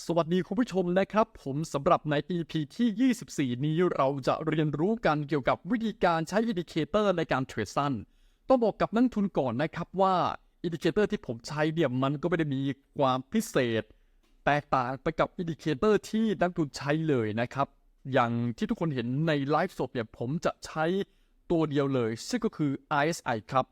สวัสดีคุณผู้ชมนะครับ ผมสำหรับใน EP ที่ 24 นี้เราจะเรียนรู้กันเกี่ยวกับวิธีการใช้อินดิเคเตอร์ในการเทรดสั้น ต้องบอกกับนักทุนก่อนนะครับว่าอินดิเคเตอร์ที่ผมใช้เนี่ยมันก็ไม่ได้มีความพิเศษ แตกต่างไปกับอินดิเคเตอร์ที่นักทุนใช้เลยนะครับ อย่างที่ทุกคนเห็นในไลฟ์สดเนี่ยผมจะใช้ตัวเดียวเลย ซึ่งก็คือ RSI ครับ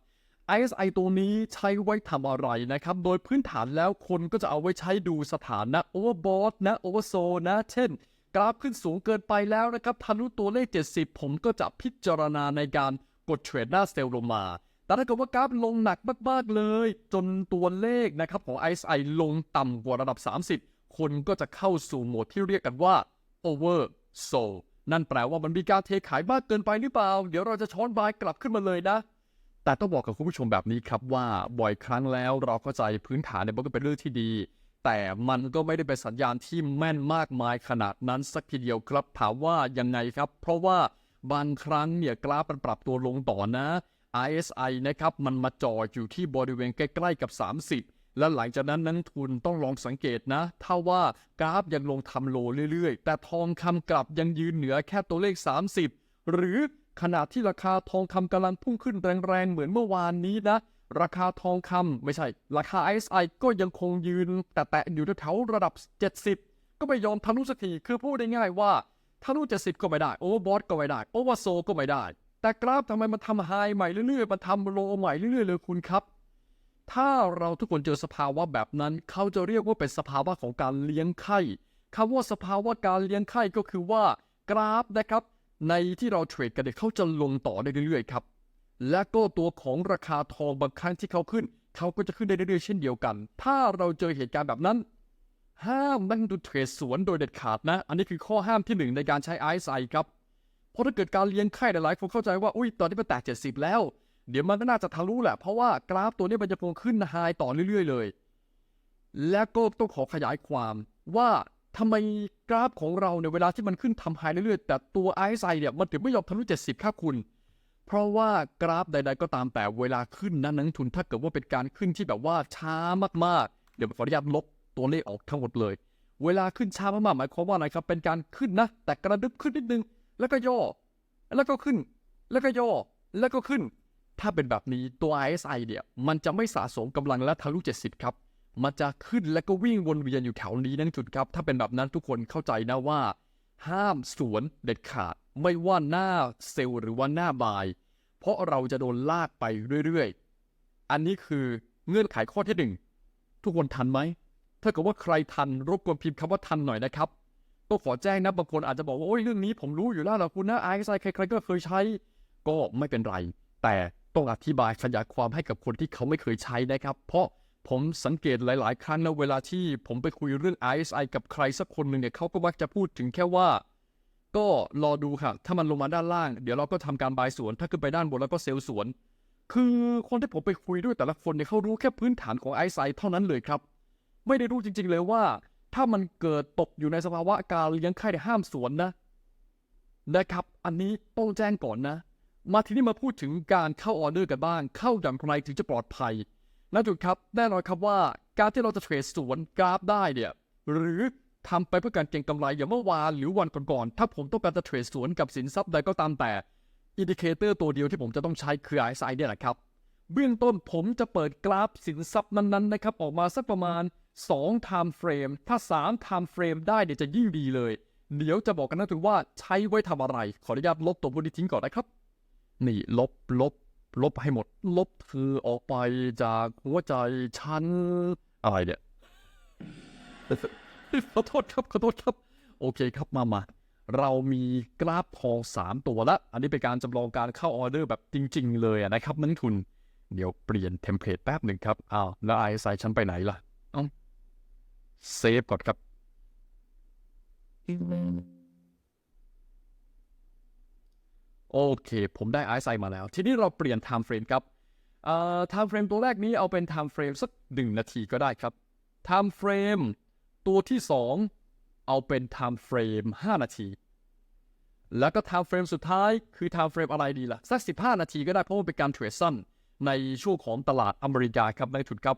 ISI ตัวนี้ใช้ไว้ทำอะไรนะครับ โดยพื้นฐานแล้วคนก็จะเอาไว้ใช้ดูสถานะ overbought นะ oversold นะ เช่น กราฟขึ้นสูงเกินไปแล้วนะครับทะลุตัวเลข 70 ผมก็จะพิจารณาในการกดเทรดหน้าเซลล์ลงมา แต่ถ้าเกิดว่ากราฟลงหนักมากๆเลย จนตัวเลขนะครับของ ISI ลงต่ำกว่าระดับ 30 คนก็จะเข้าสู่โหมดที่เรียกกันว่า oversold นั่นแปลว่ามันมีการเทขายมากเกินไปหรือเปล่า เดี๋ยวเราจะช้อนบายกลับขึ้นมาเลยนะ แต่ต้องบอกกับคุณผู้ชมแบบนี้ครับว่าบ่อยครั้งแล้วเราเข้าใจพื้นฐานเนี่ยมันก็เป็นเรื่องที่ดี แต่มันก็ไม่ได้เป็นสัญญาณที่แม่นมากมายขนาดนั้นสักทีเดียวครับถามว่ายังไงครับ เพราะว่าบางครั้งเนี่ยกราฟมันปรับตัวลงต่อนะ RSI นะครับมันมาจอดอยู่ที่บริเวณใกล้ๆกับ 30 และหลังจากนั้นนักทุนต้องลองสังเกตนะ ถ้าว่ากราฟยังลงทำโลเรื่อยๆ แต่ทองคำกลับยังยืนเหนือแค่ตัวเลข 30 หรือขณะที่ราคาทองคำกำลังพุ่งขึ้นแรงๆ เหมือนเมื่อวานนี้นะ ราคาทองคำไม่ใช่ ราคา ISI ก็ยังคงยืน แต่แตะอยู่แถวระดับ 70 ก็ไม่ยอมทะลุสักที คือพูดได้ง่ายว่าทะลุ70 ก็ไม่ได้โอเวอร์บอทก็ไม่ได้โอเวอร์โซก็ไม่ได้ แต่กราฟทำไมมันทำไฮใหม่เรื่อยๆ มันทำโลใหม่เรื่อยๆ เลยคุณครับ ถ้าเราทุกคนเจอสภาวะแบบนั้น เขาจะเรียกว่าเป็นสภาวะของการเลี้ยงไข่คำว่าสภาวะการเลี้ยงไข่ก็คือว่ากราฟนะครับ ในที่เราเทรดกันเนี่ยเขาจะลงต่อได้เรื่อยๆครับ และก็ตัวของราคาทองบางครั้งที่เขาขึ้น เขาก็จะขึ้นได้เรื่อยๆเช่นเดียวกัน ถ้าเราเจอเหตุการณ์แบบนั้น ห้ามนั่งดูเทรดสวนโดยเด็ดขาดนะ อันนี้คือข้อห้ามที่หนึ่งในการใช้ RSI ครับ เพราะถ้าเกิดการเลี้ยงไข่หลายๆคนเข้าใจว่า อุ้ยตอนนี้มันแตะ70 แล้ว เดี๋ยวมันก็น่าจะทะลุแหละ เพราะว่ากราฟตัวนี้มันจะคงขึ้นไฮต่อเรื่อย ๆ เลย และก็ต้องขอขยายความว่า ทำไมกราฟของเราในเวลาที่มันขึ้นทำไฮเรื่อยๆ แต่ตัว RSI เนี่ยมันถึงไม่ยอมทะลุ 70 ครับคุณ เพราะว่ากราฟใดๆก็ตามแต่เวลาขึ้นนั้นนักลงทุนถ้าเกิดว่าเป็นการขึ้นที่แบบว่าช้ามากๆ เดี๋ยวขออนุญาตลบตัวเลขออกทั้งหมดเลย เวลาขึ้นช้ามากๆหมายความว่าอะไรครับ เป็นการขึ้นนะ แต่กระดึบขึ้นนิดนึง แล้วก็ย่อ แล้วก็ขึ้น แล้วก็ย่อ แล้วก็ขึ้น ถ้าเป็นแบบนี้ตัว RSI เนี่ยมันจะไม่สะสมกำลังและทะลุ 70 ครับ มันจะขึ้นแล้วก็วิ่งวนเวียนอยู่แถวนี้นั่นจุดครับ ถ้าเป็นแบบนั้นทุกคนเข้าใจนะว่า ห้ามสวนเด็ดขาด ไม่ว่าหน้าเซลล์หรือว่าหน้าบาย เพราะเราจะโดนลากไปเรื่อยๆ อันนี้คือเงื่อนไขข้อที่หนึ่งทุกคนทันไหม ถ้าเกิดว่าใครทันรบกวนพิมพ์คำว่าทันหน่อยนะครับก็ขอแจ้งนะบางคนอาจจะบอกว่าโอ้ยเรื่องนี้ผมรู้อยู่แล้วล่ะคุณนะไอซ์ไซใครๆก็เคยใช้ ก็ไม่เป็นไร แต่ต้องอธิบายขยายความให้กับคนที่เขาไม่เคยใช้นะครับ เพราะ ผมสังเกตหลาย ๆ ครั้งนะเวลาที่ผมไปคุยเรื่อง RSI กับใครสักคนหนึ่งเนี่ยเขาก็มักจะพูดถึงแค่ว่า ก็รอดูค่ะ ถ้ามันลงมาด้านล่าง เดี๋ยวเราก็ทำการบายสวน ถ้าขึ้นไปด้านบนแล้วก็เซลล์สวน คือคนที่ผมไปคุยด้วยแต่ละคนเนี่ยเขารู้แค่พื้นฐานของไอซ์ไซเท่านั้นเลยครับ ไม่ได้รู้จริง ๆ เลยว่า ถ้ามันเกิดตกอยู่ในสภาวะการเลี้ยงไข่ี่ห้ามสวนนะนะครับ อันนี้ต้องแจ้งก่อนนะ มาทีนี้มาพูดถึงการเข้าออเดอร์กันบ้าง เข้าอย่างไรถึงจะปลอดภัย นะจุดครับแน่นอนครับว่าการที่เราจะเทรดสวนกราฟได้เนี่ยหรือทำไปเพื่อการเก็งกำไรอย่างเมื่อวานหรือวันก่อนๆถ้าผมต้องการจะเทรดสวนกับสินทรัพย์ใดก็ตามแต่อินดิเคเตอร์ตัวเดียวที่ผมจะต้องใช้คือ RSI เนี่ยแหละครับ เบื้องต้นผมจะเปิดกราฟสินทรัพย์นั้นๆนะครับออกมาสักประมาณ2 time frame ถ้า3 time frame ได้เนี่ยจะยิ่งดีเลย เดี๋ยวจะบอกกันนะถึงว่าใช้ไว้ทำอะไร ขออนุญาตลบตัวพวกนี้ทิ้งก่อนนะครับ นี่ลบลบ ลบให้หมด ลบเธอออกไปจากหัวใจฉันอะไรเนี่ยขอโทษครับขอโทษครับ โอเคครับมามาเรามีกราฟทองสามตัวละ อันนี้เป็นการจำลองการเข้าออเดอร์แบบจริง ๆ เลยนะครับนักทุน เดี๋ยวเปลี่ยนเทมเพลตแป๊บหนึ่งครับ อ้าว แล้วไอซ์ไซฉันไปไหนล่ะเอ้าเซฟก่อนครับ โอเค ผมได้ RSI มาแล้ว ทีนี้เราเปลี่ยน time frame ครับเอ่อ time frame ตัวแรกนี้เอาเป็น time frame สักหนึ่งนาทีก็ได้ครับ time frame ตัวที่ 2 เอาเป็น time frame 5นาที แล้วก็ time frame สุดท้ายคือ time frame อะไรดีล่ะ สัก 15 นาทีก็ได้เพราะว่าเป็นการเทรดสั้นในช่วงของตลาดอเมริกาครับในทุนครับ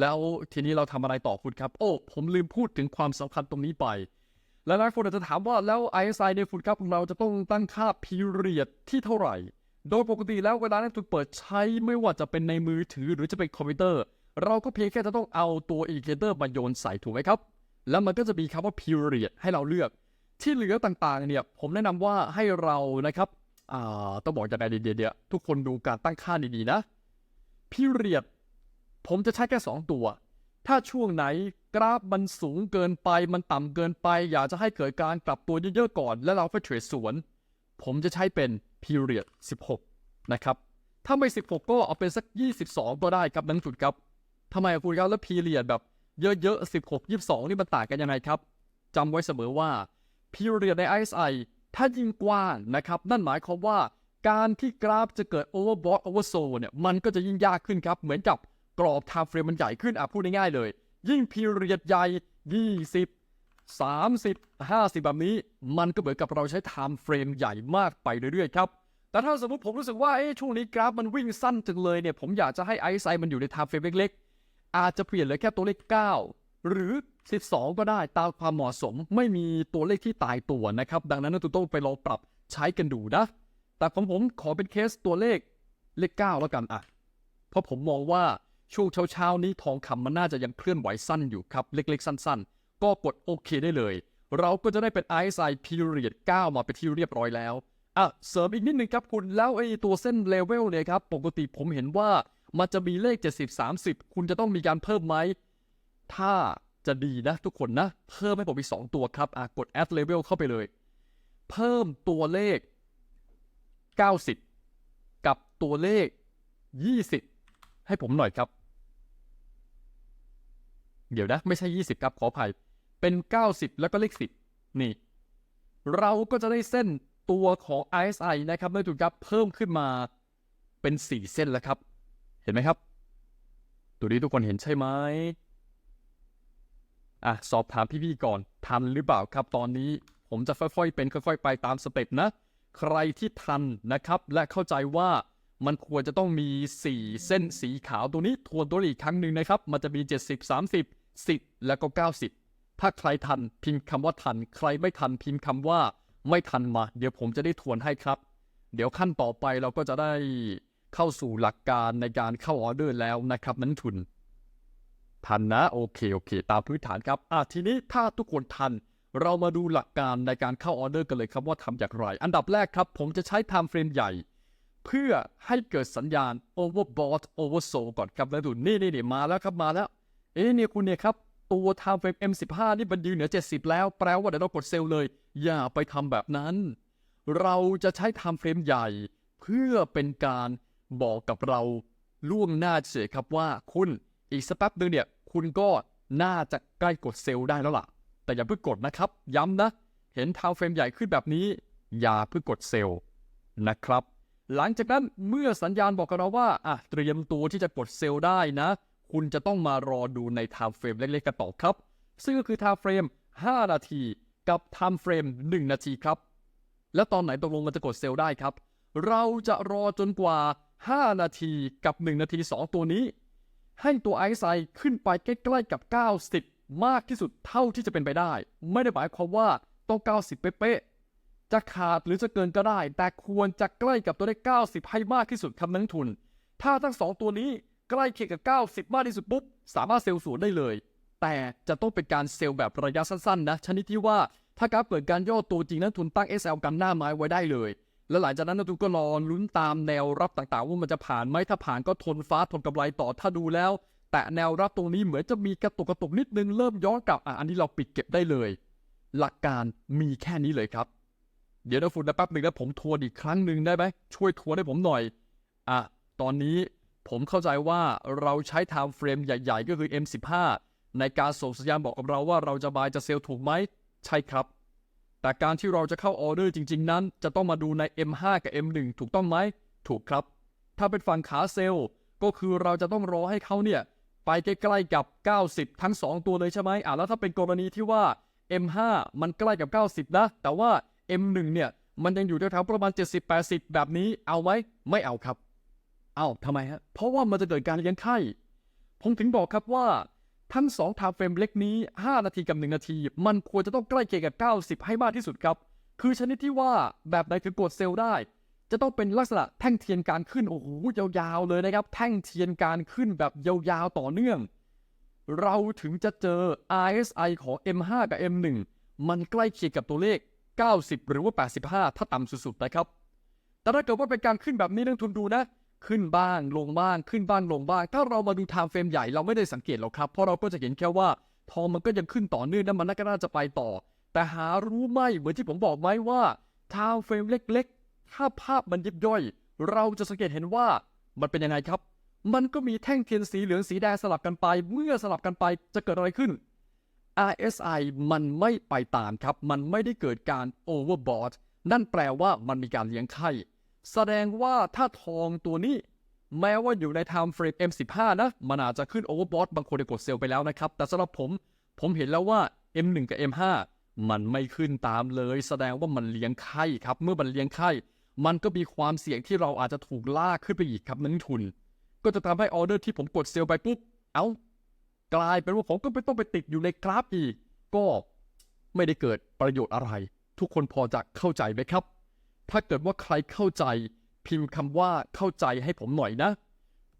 แล้วทีนี้เราทำอะไรต่อคุณครับ โอ้ ผมลืมพูดถึงความสำคัญตรงนี้ไป และหลายคนอาจจะถามว่าแล้ว ISI ในคุณครับเราจะต้องตั้งค่า period ที่เท่าไหร่ โดยปกติแล้วเวลานักทุนเปิดใช้ไม่ว่าจะเป็นในมือถือหรือจะเป็นคอมพิวเตอร์ เราก็เพียงแค่จะต้องเอาตัว indicator มาโยนใส่ถูกไหมครับ แล้วมันก็จะมีคำว่า period ให้เราเลือก ที่เหลือต่างๆเนี่ยผมแนะนำว่าให้เรานะครับต้องบอกจะไงดีเดียวทุกคนดูการตั้งค่าดีๆนะ period ผมจะใช้แค่ 2 ตัว ถ้าช่วงไหนกราฟมันสูงเกินไปมันต่ำเกินไป อยากจะให้เกิดการกลับตัวเยอะๆก่อน แล้วเราไปเทรดสวน ผมจะใช้เป็น period 16 นะครับ ถ้าไม่ 16 ก็เอาเป็นสัก 22 ก็ได้ครับนักสุดครับทำไมคุณครับแล้ว period แบบเยอะๆ 16 22 นี่มันต่างกันยังไงครับจำไว้เสมอว่า period ใน RSI ถ้ายิ่งกว้างนะครับ นั่นหมายความว่าการที่กราฟจะเกิด overbought oversold เนี่ยมันก็จะยิ่งยากขึ้นครับ เหมือนกับ กรอบ time frame มันใหญ่ขึ้นอะพูดง่ายๆเลย ยิ่ง period ใหญ่20 30 50แบบนี้ มันก็เหมือนกับเราใช้ time frame ใหญ่มากไปเรื่อยๆครับแต่ถ้าสมมติผมรู้สึกว่าเอ๊ะช่วงนี้กราฟมันวิ่งสั้นจังเลยเนี่ยผมอยากจะให้ RSI มันอยู่ใน time frame เล็กๆ อาจจะเปลี่ยนเหลือแค่ตัวเลข 9 หรือ 12 ก็ได้ตามความเหมาะสม ไม่มีตัวเลขที่ตายตัวนะครับ ดังนั้นเราต้องไปลองปรับใช้กันดูนะ แต่ของผมขอเป็นเคสตัวเลขเลข 9 แล้วกันอะ เพราะผมมองว่า ช่วงเช้าๆนี้ทองคำมันน่าจะยังเคลื่อนไหวสั้นอยู่ครับ เล็กๆ สั้น ๆ ก็กดโอเคได้เลย เราก็จะได้เป็น RSI period 9 มาเป็นที่เรียบร้อยแล้วอะเสริมอีกนิดนึงครับคุณแล้วไอ้ตัวเส้นเลเวลเนี่ยครับปกติผมเห็นว่ามันจะมีเลข 70 30 คุณจะต้องมีการเพิ่มไหม ถ้าจะดีนะทุกคนนะ เพิ่มให้ผมอีก 2 ตัวครับอะกด add level เข้าไปเลย เพิ่มตัวเลข 90 กับตัวเลข 20 ให้ผมหน่อยครับ เดี๋ยวนะ ไม่ใช่20ครับขออภัย เป็น90แล้วก็เลข10นี่ เราก็จะได้เส้นตัวของ RSI นะครับนั่นถูกครับเพิ่มขึ้นมาเป็น4เส้นแล้วครับ เห็นไหมครับ ตัวนี้ทุกคนเห็นใช่ไหมอะ สอบถามพี่ๆก่อนทันหรือเปล่าครับตอนนี้ผมจะค่อยๆ เป็นค่อยๆ ไปตามสเต็ปนะ ใครที่ทันนะครับ และเข้าใจว่ามันควรจะต้องมี 4 เส้นสีขาวตัวนี้ทวนตัวอีกครั้งหนึ่งนะครับ มันจะมี 70 30 10 แล้วก็ 90 ถ้าใครทันพิมพ์คำว่าทัน ใครไม่ทันพิมพ์คำว่าไม่ทันมา เดี๋ยวผมจะได้ทวนให้ครับ เดี๋ยวขั้นต่อไปเราก็จะได้เข้าสู่หลักการในการเข้าออเดอร์แล้วนะครับนั้นทุน ทันนะโอเคโอเค ตามพื้นฐานครับอะทีนี้ถ้าทุกคนทัน เรามาดูหลักการในการเข้าออเดอร์กันเลยครับว่าทำอย่างไร อันดับแรกครับ ผมจะใช้ time frame ใหญ่ เพื่อให้เกิดสัญญาณ overbought oversold ก่อนครับแล้วดูนี่นี่นี่มาแล้วครับมาแล้ว เอ๊ะเนี่ยคุณเนี่ยครับ ตัว time frame M15 นี่มันยืนเหนือ 70 แล้ว แปลว่าเดี๋ยวเรากดเซลล์เลย อย่าไปทำแบบนั้น เราจะใช้ time frame ใหญ่ เพื่อเป็นการบอกกับเราล่วงหน้าเฉยครับว่าคุณอีกสักแป๊บนึงเนี่ย คุณก็น่าจะใกล้กดเซลล์ได้แล้วล่ะ แต่อย่าเพิ่งกดนะครับ ย้ำนะ เห็น time frame ใหญ่ขึ้นแบบนี้ อย่าเพิ่งกดเซลล์นะครับ หลังจากนั้นเมื่อสัญญาณบอกกับเราว่าอะเตรียมตัวที่จะกดเซลล์ได้นะ คุณจะต้องมารอดูใน time frame เล็กๆกันต่อครับ ซึ่งก็คือ time frame 5นาที กับ time frame 1นาทีครับ แล้วตอนไหนตกลงมันจะกดเซลล์ได้ครับ เราจะรอจนกว่า 5 นาทีกับ 1 นาที 2 ตัวนี้ ให้ตัวไอซ์ไซขึ้นไปใกล้ๆกับ 90 มากที่สุดเท่าที่จะเป็นไปได้ ไม่ได้หมายความว่าต้อง 90 เป๊ะๆจะขาดหรือจะเกินก็ได้ แต่ควรจะใกล้กับตัวเลข 90 ให้มากที่สุดคำนักทุน ถ้าทั้ง 2 ตัวนี้ ใกล้เคียงกับ 90 มากที่สุดปุ๊บ สามารถเซลล์สวนได้เลย แต่จะต้องเป็นการเซลล์แบบระยะสั้นๆนะ ชนิดที่ว่าถ้ากราฟเปิดการย่อตัวจริงนักทุนตั้ง SL กันหน้าไม้ไว้ได้เลย แล้วหลังจากนั้นนักทุนก็รอลุ้นตามแนวรับต่างๆ ว่ามันจะผ่านไหมถ้าผ่านก็ทนฟ้าทนกำไรต่อถ้าดูแล้ว แต่แนวรับตรงนี้เหมือนจะมีกระตุกกระตุกนิดนึงเริ่มย้อนกลับอะอันนี้เราปิดเก็บได้เลย หลักการมีแค่นี้เลยครับเดี๋ยวนะฝุ่นนะแป๊บหนึ่งแล้วผมทวนอีกครั้งหนึ่งได้ไหมช่วยทวนให้ผมหน่อยอะตอนนี้ ผมเข้าใจว่าเราใช้ time frame ใหญ่ ๆ ก็คือ M15 ในการส่งสัญญาณบอกกับเราว่าเราจะบายจะเซลล์ถูกไหม ใช่ครับ แต่การที่เราจะเข้าออเดอร์จริง ๆ นั้น จะต้องมาดูใน M5 กับ M1 ถูกต้องไหม ถูกครับ ถ้าเป็นฝั่งขาเซลล์ ก็คือเราจะต้องรอให้เขาเนี่ย ไปใกล้ๆกับ 90 ทั้ง 2 ตัวเลยใช่ไหมอะแล้วถ้าเป็นกรณีที่ว่า M5 มันใกล้กับ 90 นะ แต่ว่า M1 เนี่ย มันยังอยู่แถวๆประมาณ 70-80 แบบนี้ เอาไหม ไม่เอาครับ อาวทำไมฮะ เพราะว่ามันจะเกิดการเลี้ยงไข้ผมถึงบอกครับว่า ทั้ง2 time frame เล็กนี้ 5 นาทีกับ 1 นาที มันควรจะต้องใกล้เคียงกับ 90 ให้มากที่สุดครับ คือชนิดที่ว่าแบบไหนถึงกดเซลล์ได้ จะต้องเป็นลักษณะแท่งเทียนการขึ้นโอ้โหยาวๆเลยนะครับ แท่งเทียนการขึ้นแบบยาวๆต่อเนื่อง เราถึงจะเจอ RSI ของ M5 กับ M1 มันใกล้เคียงกับตัวเลข 90 หรือว่า 85 ถ้าต่ำสุดๆนะครับ แต่ถ้าเกิดว่าเป็นการขึ้นแบบนี้นักทุนดูนะ ขึ้นบ้างลงบ้างขึ้นบ้างลงบ้าง ถ้าเรามาดู time frame ใหญ่เราไม่ได้สังเกตหรอกครับ เพราะเราก็จะเห็นแค่ว่าทองมันก็ยังขึ้นต่อเนื่องนะมันก็น่าจะไปต่อ แต่หารู้ไหมเหมือนที่ผมบอกไหมว่า time frame เล็กๆ ถ้าภาพมันยิบย่อย เราจะสังเกตเห็นว่ามันเป็นยังไงครับ มันก็มีแท่งเทียนสีเหลืองสีแดงสลับกันไป เมื่อสลับกันไปจะเกิดอะไรขึ้น RSI มันไม่ไปตามครับ มันไม่ได้เกิดการ overbought นั่นแปลว่ามันมีการเลี้ยงไข่ แสดงว่าถ้าทองตัวนี้ แม้ว่าอยู่ใน time frame M15 นะ มันอาจจะขึ้น overbought บางคนได้กดเซลล์ไปแล้วนะครับ แต่สำหรับผม ผมเห็นแล้วว่า M1 กับ M5 มันไม่ขึ้นตามเลย แสดงว่ามันเลี้ยงไข่ครับ เมื่อมันเลี้ยงไข่มันก็มีความเสี่ยงที่เราอาจจะถูกลากขึ้นไปอีกครับนักทุน ก็จะทำให้ออเดอร์ที่ผมกดเซลล์ไปปุ๊บ เอ้ากลายเป็นว่าผมก็ไปต้องไปติดอยู่ในกราฟอีก ก็ไม่ได้เกิดประโยชน์อะไร ทุกคนพอจะเข้าใจไหมครับ ถ้าเกิดว่าใครเข้าใจ พิมพ์คำว่าเข้าใจให้ผมหน่อยนะ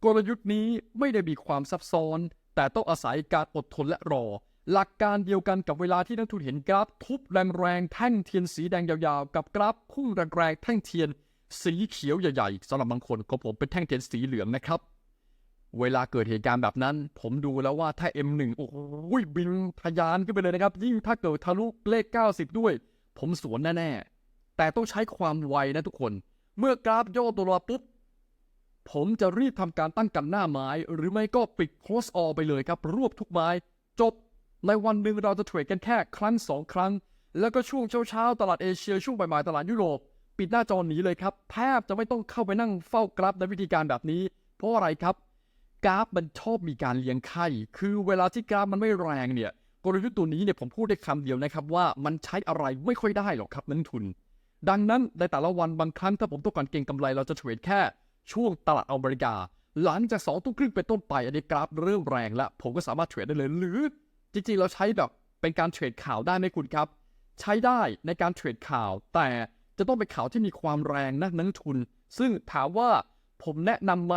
กลยุทธ์นี้ไม่ได้มีความซับซ้อน แต่ต้องอาศัยการอดทนและรอ หลักการเดียวกันกับเวลาที่นักทุนเห็นกราฟทุบแรงๆแท่งเทียนสีแดงยาวๆ กับกราฟพุ่งแรงๆแท่งเทียน สีเขียวใหญ่ๆสำหรับบางคนของผมเป็นแท่งเทียนสีเหลืองนะครับเวลาเกิดเหตุการณ์แบบนั้น ผมดูแล้วว่าถ้า M1 โอ้โหบินทะยานขึ้นไปเลยนะครับ ยิ่งถ้าเกิดทะลุเลข 90 ด้วย ผมสวนแน่ๆ แต่ต้องใช้ความไวนะทุกคน เมื่อกราฟย่อตัวลงมาปุ๊บ ผมจะรีบทำการตั้งกันหน้าไม้ หรือไม่ก็ปิด close all ไปเลยครับ รวบทุกไม้ จบในวันหนึ่งเราจะเทรดกันแค่ครั้งสองครั้ง แล้วก็ช่วงเช้าๆตลาดเอเชียช่วงบ่ายๆตลาดยุโรป ปิดหน้าจอหนีเลยครับแทบจะไม่ต้องเข้าไปนั่งเฝ้ากราฟในวิธีการแบบนี้ เพราะอะไรครับกราฟมันชอบมีการเลี้ยงไข่ คือเวลาที่กราฟมันไม่แรงเนี่ย กลยุทธ์ตัวนี้เนี่ยผมพูดได้คำเดียวนะครับว่ามันใช้อะไรไม่ค่อยได้หรอกครับนักทุน ดังนั้นในแต่ละวันบางครั้งถ้าผมต้องการเก็งกำไรเราจะเทรดแค่ช่วงตลาดอเมริกา หลังจากสองทุ่มครึ่งเป็นต้นไปอันนี้กราฟเริ่มแรงแล้ว ผมก็สามารถเทรดได้เลย หรือจริงๆ เราใช้แบบเป็นการเทรดข่าวได้ไหมคุณครับ ใช้ได้ในการเทรดข่าว แต่จะต้องเป็นข่าวที่มีความแรงนะนักลงทุน ซึ่งถามว่าผมแนะนำไหม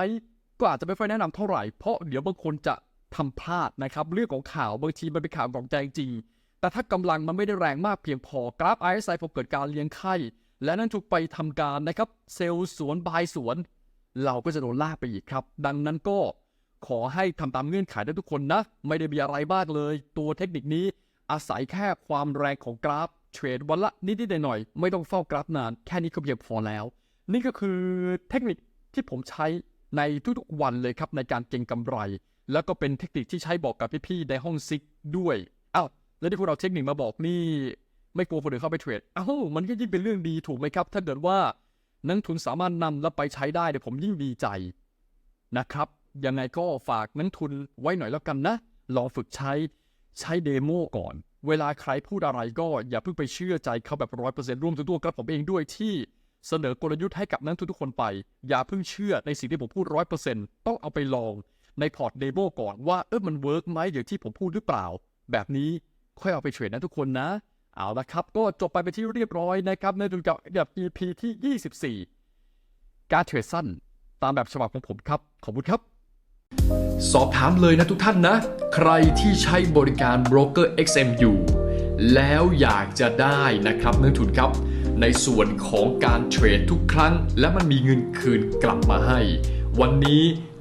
ก็อาจจะไม่ค่อยแนะนำเท่าไหร่เพราะเดี๋ยวบางคนจะทำพลาดนะครับ เรื่องของข่าวบางทีมันเป็นข่าวของแจงจริง แต่ถ้ากำลังมันไม่ได้แรงมากเพียงพอกราฟ RSI พอเกิดการเลี้ยงไข่และนั่นถูกไปทำการนะครับเซลล์สวนบายสวน เราก็จะโดนลากไปอีกครับ ดังนั้นก็ขอให้ทำตามเงื่อนไขได้ทุกคนนะ ไม่ได้มีอะไรมากเลย ตัวเทคนิคนี้อาศัยแค่ความแรงของกราฟเทรดวันละนิดๆหน่อยๆไม่ต้องเฝ้ากราฟนาน แค่นี้ก็เพียงพอแล้ว นี่ก็คือเทคนิคที่ผมใช้ในทุกๆวันเลยครับในการเก็งกำไร แล้วก็เป็นเทคนิคที่ใช้บอกกับพี่ๆในห้องซิกด้วยอ้าว แล้วที่พวกเราเทคนิคมาบอกนี่ ไม่กลัวคนอื่นเข้าไปเทรดเอ้ามันก็ยิ่งเป็นเรื่องดีถูกไหมครับ ถ้าเกิดว่านักทุนสามารถนำแล้วไปใช้ได้เดี๋ยวผมยิ่งดีใจนะครับ ยังไงก็ฝากนักทุนไว้หน่อยแล้วกันนะ ลองฝึกใช้ใช้เดโมก่อน เวลาใครพูดอะไรก็อย่าเพิ่งไปเชื่อใจเขาแบบร้อยเปอร์เซ็นต์รวมถึงตัวกระผมเองด้วยที่เสนอกลยุทธ์ให้กับนักทุนทุกคนไป อย่าเพิ่งเชื่อในสิ่งที่ผมพูดร้อยเปอร์เซ็นต์ต้องเอาไปลองในพอร์ตเดโมก่อนว่าเออมันเวิร์กไหมอย่างที่ผมพูดหรือเปล่า แบบนี้ ค่อยเอาไปเทรดนะทุกคนนะ เอาละครับ ก็จบไปเป็นที่เรียบร้อยนะครับในดูกับแบบ EP ที่ 24 การเทรดสั้นตามแบบฉบับของผมครับ ขอบคุณครับ สอบถามเลยนะทุกท่านนะ ใครที่ใช้บริการโบรกเกอร์ XMU แล้วอยากจะได้นะครับนักทุนครับ ในส่วนของการเทรดทุกครั้ง และมันมีเงินคืนกลับมาให้ วันนี้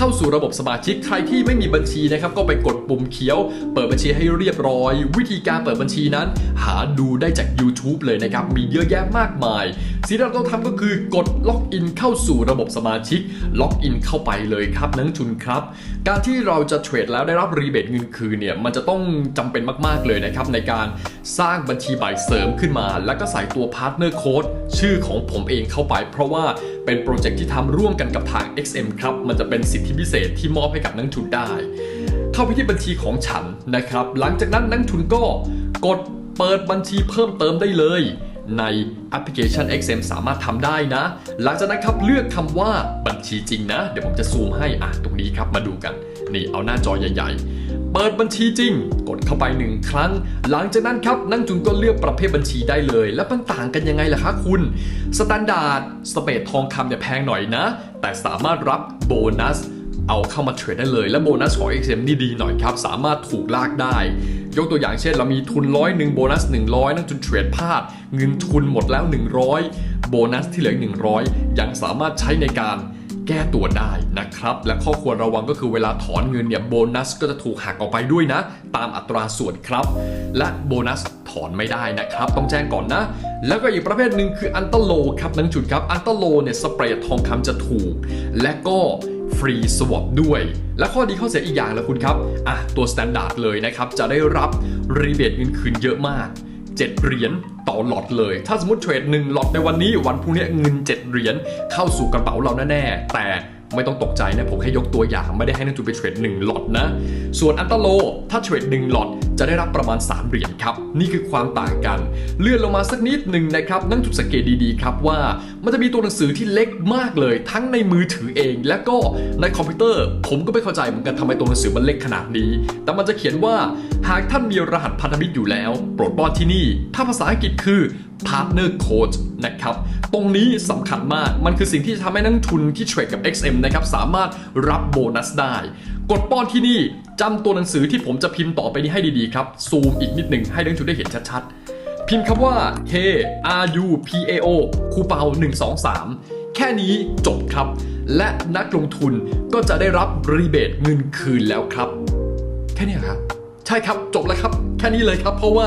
เข้าสู่ระบบสมาชิกใครที่ไม่มีบัญชีนะครับก็ไปกดปุ่มเขียว เปิดบัญชีให้เรียบร้อย วิธีการเปิดบัญชีนั้น หาดูได้จาก YouTube เลยนะครับ มีเยอะแยะมากมาย สิ่งที่เราต้องทำก็คือกดล็อกอินเข้าสู่ระบบสมาชิก ล็อกอินเข้าไปเลยครับนักลงทุนครับ การที่เราจะเทรดแล้วได้รับรีเบทเงินคืนเนี่ยมันจะต้องจำเป็นมากๆเลยนะครับในการสร้างบัญชีใบเสริมขึ้นมา แล้วก็ใส่ตัวพาร์ทเนอร์โค้ดชื่อของผมเองเข้าไป เพราะว่า เป็นโปรเจกต์ที่ทำร่วมกันกับทาง XM ครับ มันจะเป็นสิทธิพิเศษที่มอบให้กับนักทุนได้ เข้าไปที่บัญชีของฉันนะครับ หลังจากนั้นนักทุนก็กดเปิดบัญชีเพิ่มเติมได้เลย ในแอปพลิเคชัน XM สามารถทำได้นะ หลังจากนั้นครับเลือกคำว่าบัญชีจริงนะ เดี๋ยวผมจะซูมให้อะตรงนี้ครับมาดูกัน นี่เอาหน้าจอใหญ่ ๆ เปิดบัญชีจริง กดเข้าไปหนึ่งครั้ง หลังจากนั้นครับนักลงทุนก็เลือกประเภทบัญชีได้เลย แล้วมันต่างกันยังไงล่ะคะคุณสแตนดาร์ดสเปดทองคำเนี่ยแพงหน่อยนะ แต่สามารถรับโบนัสเอาเข้ามาเทรดได้เลย และโบนัสของ XM นี่ดีหน่อยครับ สามารถถูกลากได้ ยกตัวอย่างเช่น เรามีทุนร้อยหนึ่งโบนัส 100 นั่นจนเทรดพลาด เงินทุนหมดแล้ว 100 โบนัสที่เหลือ 100 ยังสามารถใช้ในการ แก้ตัวได้นะครับ และข้อควรระวังก็คือเวลาถอนเงินเนี่ยโบนัสก็จะถูกหักออกไปด้วยนะ ตามอัตราส่วนครับ และโบนัสถอนไม่ได้นะครับ ต้องแจ้งก่อนนะ แล้วก็อีกประเภทหนึ่งคืออันเตอร์โลครับนังจุดครับอันเตอร์โลเนี่ยสเปรดทองคำจะถูก และก็ฟรีสวอปด้วย และข้อดีข้อเสียอีกอย่างละคุณครับอะตัวสแตนดาร์ดเลยนะครับจะได้รับรีเบทเงินคืนเยอะมาก 7 เหรียญต่อหลอดเลย ถ้าสมมติเทรด1หลอดในวันนี้วันพรุ่งนี้เงิน 7 เหรียญเข้าสู่กระเป๋าเราแน่ๆแต่ ไม่ต้องตกใจนะผมแค่ยกตัวอย่างไม่ได้ให้นักทุนไปเทรด1หลอดนะ ส่วนอันตโล ถ้าเทรด1หลอดจะได้รับประมาณ 3 เหรียญครับ นี่คือความต่างกัน เลื่อนลงมาสักนิดหนึ่งนะครับนั่งจุดสังเกตดีๆครับว่ามันจะมีตัวหนังสือที่เล็กมากเลย ทั้งในมือถือเอง และก็ในคอมพิวเตอร์ ผมก็ไม่เข้าใจเหมือนกันทำไมตัวหนังสือมันเล็กขนาดนี้ แต่มันจะเขียนว่าหากท่านมีรหัสพันธมิตรอยู่แล้ว โปรดป้อนที่นี่ ถ้าภาษาอังกฤษคือ Partner Code นะครับ ตรงนี้สำคัญมาก มันคือสิ่งที่จะทำให้นักทุนที่เทรดกับ XM นะครับ สามารถรับโบนัสได้ กดป้อนที่นี่จำตัวหนังสือที่ผมจะพิมพ์ต่อไปนี้ให้ดีๆครับ ซูมอีกนิดหนึ่งให้นักทุนได้เห็นชัดๆ พิมพ์คำว่า K R U P A O คูเปา123 แค่นี้จบครับ และนักลงทุนก็จะได้รับรีเบทเงินคืนแล้วครับ แค่นี้ครับ ใช่ครับจบแล้วครับ แค่นี้เลยครับ เพราะว่า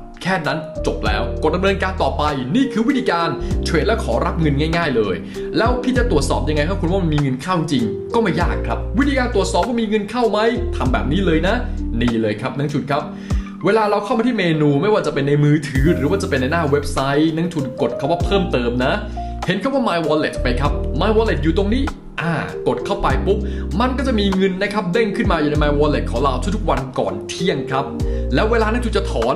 แค่นั้นจบแล้วกดดำเนินการต่อไปนี่คือวิธีการเทรดและขอรับเงินง่าย ๆ เลย แล้วพี่จะตรวจสอบยังไงครับคุณว่ามันมีเงินเข้าจริง ก็ไม่ยากครับ วิธีการตรวจสอบว่ามีเงินเข้าไหมทำแบบนี้เลยนะ นี่เลยครับนักชุดครับเวลาเราเข้ามาที่เมนูไม่ว่าจะเป็นในมือถือ หรือว่าจะเป็นในหน้าเว็บไซต์นักทุนกดคำว่าเพิ่มเติมนะ เห็นคำว่า My Wallet ไหมครับ My Wallet อยู่ตรงนี้อ่ากดเข้าไปปุ๊บ มันก็จะมีเงินนะครับเด้งขึ้นมาอยู่ใน My Wallet ของเราทุกๆวันก่อนเที่ยงครับ แล้วเวลานักทุนจะถอน